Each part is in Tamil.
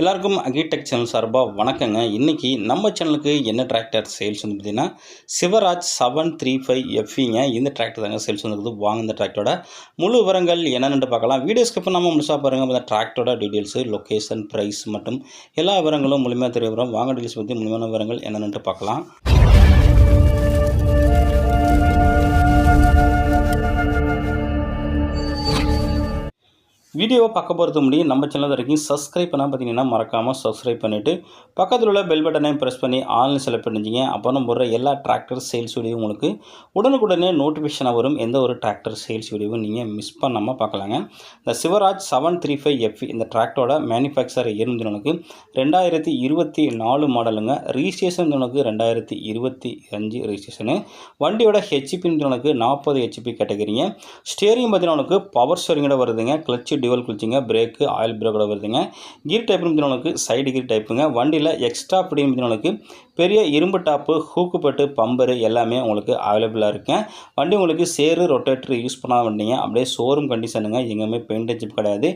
எல்லாருக்கும் அக்ரிடெக் சேனல் சார்பாக வணக்கங்க. இன்றைக்கி நம்ம சேனலுக்கு என்ன டிராக்டர் சேல்ஸ் வந்து பார்த்தீங்கன்னா சிவராஜ் செவன் த்ரீ ஃபைவ் எஃப்இங்க இந்த டிராக்டர் தாங்க சேல்ஸ் வந்துருக்குது வாங்க இந்த டிராக்டரோட முழு விவரங்கள் என்னென்னு பார்க்கலாம். வீடியோ ஸ்கிப் நம்ம முழுசாக பாருங்கள் அந்த டிராக்டரோட டீட்டெயில்ஸு லொக்கேஷன் ப்ரைஸ் மற்றும் எல்லா விவரங்களும் முழுமையாக தெரிய வரும். வாங்க டீட்டெயில்ஸ் பற்றி முழுமையான விவரங்கள் என்னென்னு பார்க்கலாம். வீடியோவை பார்க்க போகிறது முடியும் நம்ம சேனல் வரைக்கும் சப்ஸ்கிரைப் பண்ணால் பார்த்தீங்கன்னா மறக்காமல் சப்ஸ்கிரைப் பண்ணிவிட்டு பக்கத்தில் உள்ள பெல் பட்டனையும் ப்ரெஸ் பண்ணி ஆன்லைன் செலக்ட் பண்ணிச்சிங்க அப்போ நம்ம போடுற எல்லா டிராக்டர் சேல்ஸ் வீடியோ உங்களுக்கு உடனுக்குடனே நோட்டிஃபிகேஷனாக வரும். எந்த ஒரு டிராக்டர் சேல்ஸ் வீடியோவும் நீங்கள் மிஸ் பண்ணாமல் பார்க்கலாங்க. இந்த Swaraj seven three five FE இந்த டிராக்டரோட மேனுஃபேக்சர் இருந்தவனுக்கு ரெண்டாயிரத்தி இருபத்தி நாலு மாடலுங்க ரிஜிஸ்ட்ரேஷன் உனக்கு ரெண்டாயிரத்தி இருபத்தி அஞ்சு ரிஜிஸ்ட்ரேஷனு வண்டியோட ஹெச்பி உனக்கு நாற்பது ஹெச்பி கேட்டகிரிங்க ஸ்டேரிங் பார்த்தீங்கன்னா உனக்கு பவர் ஸ்டேரிங்கோட வருதுங்க. கிளச்சு டிவல் குளிச்சுங்க பிரேக்கு ஆயில் பிரேக்கோட வருதுங்க. கீர் டைப் உனக்கு சைடு கீர் டைப்புங்க வண்டியில் எக்ஸ்ட்ரா பிடிக்கும் உனக்கு பெரிய இரும்பு டாப்பு ஹூக்கு பட்டு பம்பரு எல்லாமே உங்களுக்கு அவைலபிளாக இருக்கேன் வண்டி உங்களுக்கு சேரு ரொட்டேட்டர் யூஸ் பண்ணாத வண்டிங்க அப்படியே ஷோரூம் கண்டிஷனுங்க எங்கேயுமே பெயிண்ட் அடிச்சு கிடையாது.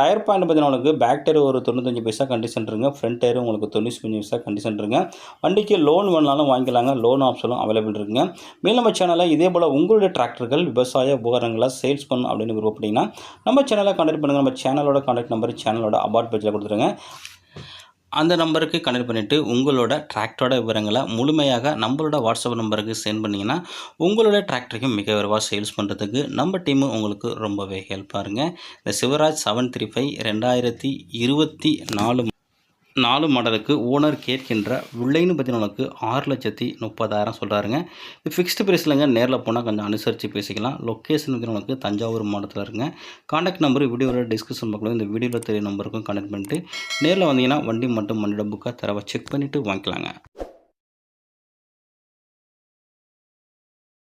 டயர் பாயிண்ட் பார்த்தீங்கன்னா உங்களுக்கு பேக் டயர் ஒரு தொண்ணூத்தஞ்சு பைசா கண்டிஷன் இருங்க ஃப்ரண்ட் டயர் உங்களுக்கு தொண்ணூற்றி பைசா கண்டிஷன் இருங்க. வண்டிக்கு லோன் வேணாலும் வாங்கிக்கலாங்க லோன் ஆப்ஷனும் அவைலபிள் இருக்குங்க. மேலும் நம்ம சேனலில் இதே போல் உங்களுடைய டிராக்டர்கள் விவசாய உபகரணங்களை சேல்ஸ் பண்ணணும் அப்படின்னு விருப்பப்பட்டீங்கன்னா நம்ம சேனலை கான்டாக்ட் பண்ணுங்கள் நம்ம சேனலோட கான்டாக்ட் நம்பர் சேனலோட அபார்ட் பேஜில் கொடுத்துருங்க. அந்த நம்பருக்கு கனெக்ட் பண்ணிவிட்டு உங்களோட டிராக்டரோட விவரங்களை முழுமையாக நம்மளோட வாட்ஸ்அப் நம்பருக்கு சென்ட் பண்ணிங்கன்னா உங்களோட டிராக்டரையும் மிக விரைவாக சேல்ஸ் பண்ணுறதுக்கு நம்ம டீமு உங்களுக்கு ரொம்பவே ஹெல்ப்பாக இருங்க. இந்த சிவராஜ் செவன் த்ரீ ஃபைவ் ரெண்டாயிரத்தி இருபத்தி நாலு நாலு மாடலுக்கு ஓனர் கேட்கின்ற விலைன்னு பார்த்தீங்கன்னா உனக்கு ஆறு லட்சத்தி முப்பதாயிரம் சொல்கிறாருங்க இது ஃபிக்ஸ்டு ப்ரைஸ்லங்க நேரில் போனால் கொஞ்சம் அனுசரித்து பேசிக்கலாம். லொக்கேஷன் பார்த்தீங்கன்னா உனக்கு தஞ்சாவூர் மாவட்டத்தில் இருங்க காண்டாக்ட் நம்பர் வீடியோவில் டிஸ்கிரிப்ஷன் பக்கம் இந்த வீடியோவில் தெரிய நம்பருக்கும் கனெக்ட் பண்ணிட்டு நேரில் வந்தீங்கன்னா வண்டி மட்டும் வண்டியோட புக்காக தரவை செக் பண்ணிவிட்டு வாங்கிக்கலாங்க.